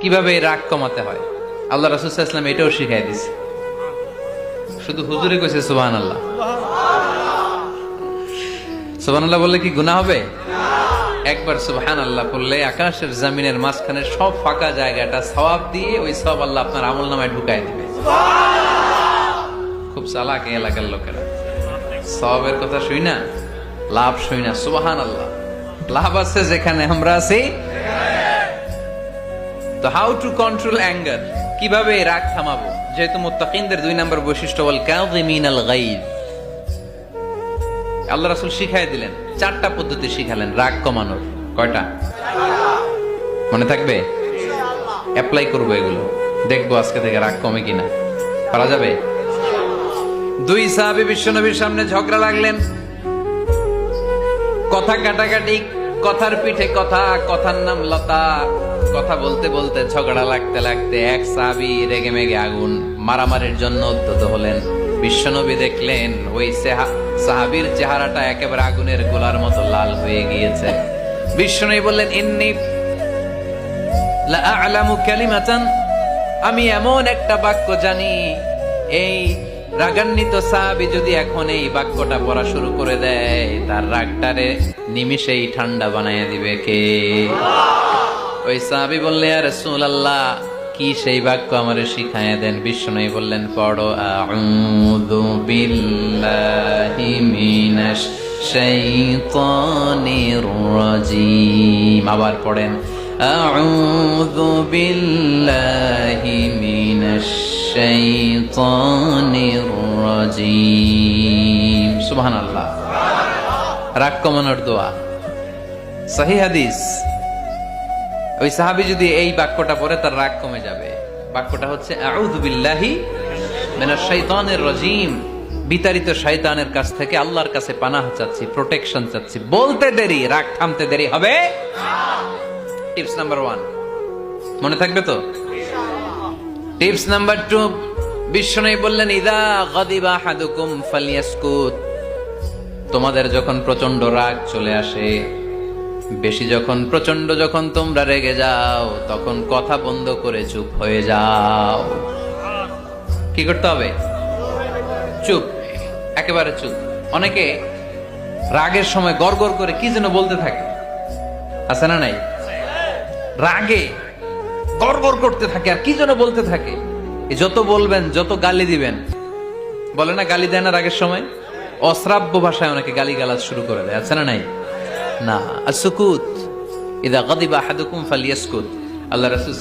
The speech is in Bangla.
কীভাবে রাগ কমাতে হয়? আল্লাহ রাসুলাম এটাও শিখাই দিছে। শুধু হুজুরে কইছে সুবাহান আল্লাহ সুবাহান আল্লাহ বললে কি গুনাহ হবে? একবার সুবহান আল্লাহ বললে আকাশের জমিনের মাঝখানে সব ফাঁকা জায়গাটা সওয়াব দিয়ে ওই সব আল্লাহ আপনার আমল নামায় ঢুকাই দিবে। খুব চালাক এলাকার লোকেরা। সবের কথা শুই না, লাভ শুই না সুবাহান আল্লাহ লাভ আছে যেখানে আমরা আছি তো হাউ টু কন্ট্রোল অ্যাঙ্গার কীভাবে রাগ থামাবো? যেহেতু মুত্তাকিনদের দুই নম্বর বৈশিষ্ট্য বল কাযিমিন আল গাইব আল্লাহ রাসূল শিখাই দিলেন, চারটা পদ্ধতি শিখালেন রাগ কমানোর। কয়টা? মনে থাকবে? অ্যাপ্লাই করব এগুলো। দেখব আজকে থেকে রাগ কমে কিনা। পারা যাবে? দুই সাহাবী বিশ্বনবীর সামনে ঝগড়া লাগলেন। কথা কাটাকাটি কথার পিঠে কথা, কথার নাম লতা। কথা বলতে বলতে, ঝগড়া লাগতে লাগতে এক সাবি রেগে মেগে আগুন। মারামারির জন্য উদ্যত হলেন। বিশ্বনবী দেখলেন, ওই সেহা- সাহাবীর চেহারাটা একেবারে আগুনের গোলার মতো লাল হয়ে গিয়েছে। বিশ্বনবী বললেন, ইন্নি আ'লামু কালিমাতান। আমি এমন একটা বাক্য জানি, এই রাগান্বিত সাহাবি যদি এখন এই বাক্যটা পড়া শুরু করে দেয়, তার রাগটারে নিমিষেই ঠান্ডা বানায় দিবে কে? ওই সাহাবি বললে আর রাসূলুল্লাহ, কি সেই বাক্য আমারে শিখায় দেন? বিষ্ণু বললেন, পড়ো, আউযু বিল্লাহি মিনাশ শাইতানির রাজিম। আবার পড়েন, আউযু বিল্লাহি শাইতানির রাজিম রাগ কমানোর দোয়া। হাদিস। ওই সাহাবি যদি এই বাক্যটা পড়ে, তার রাগ কমে যাবে। বাক্যটা হচ্ছে বিল্লাহি বিতাড়িত শয়তানের কাছ থেকে আল্লাহর কাছে পানাহ চাচ্ছি প্রোটেকশন চাচ্ছি। বলতে দেরি, রাগ থামতে দেরি হবে। টিপস নাম্বার ওয়ান মনে থাকবে তো? টিপস নাম্বার টু, বিশ্বনবী বললেন, ইদা গাদিবা হাদুকুম ফালিয়াসকুত। তোমাদের যখন প্রচণ্ড রাগ চলে আসে, বেশি যখন প্রচণ্ড যখন তোমরা রেগে যাও, তখন কথা বন্ধ করে চুপ হয়ে যাও। কি করতে হবে? চুপ, একেবারে চুপ। অনেকে রাগের সময় গড় করে কি যেন বলতে থাকে। আছে না নাই? রাগে গড়গড় করতে থাকে আর কি যেন বলতে থাকে। যত বলবেন, যত গালি দিবেন, বলে না গালি দেয় না আগের সময়? অশ্রাব্য ভাষায় অনেকে গালি গালাজ শুরু করে দেয়, আছে না নাই? না আর সুকুত, ইদা গদিবা হাদুকুম ফালিয়াসকুত আল্লাহ রাসূল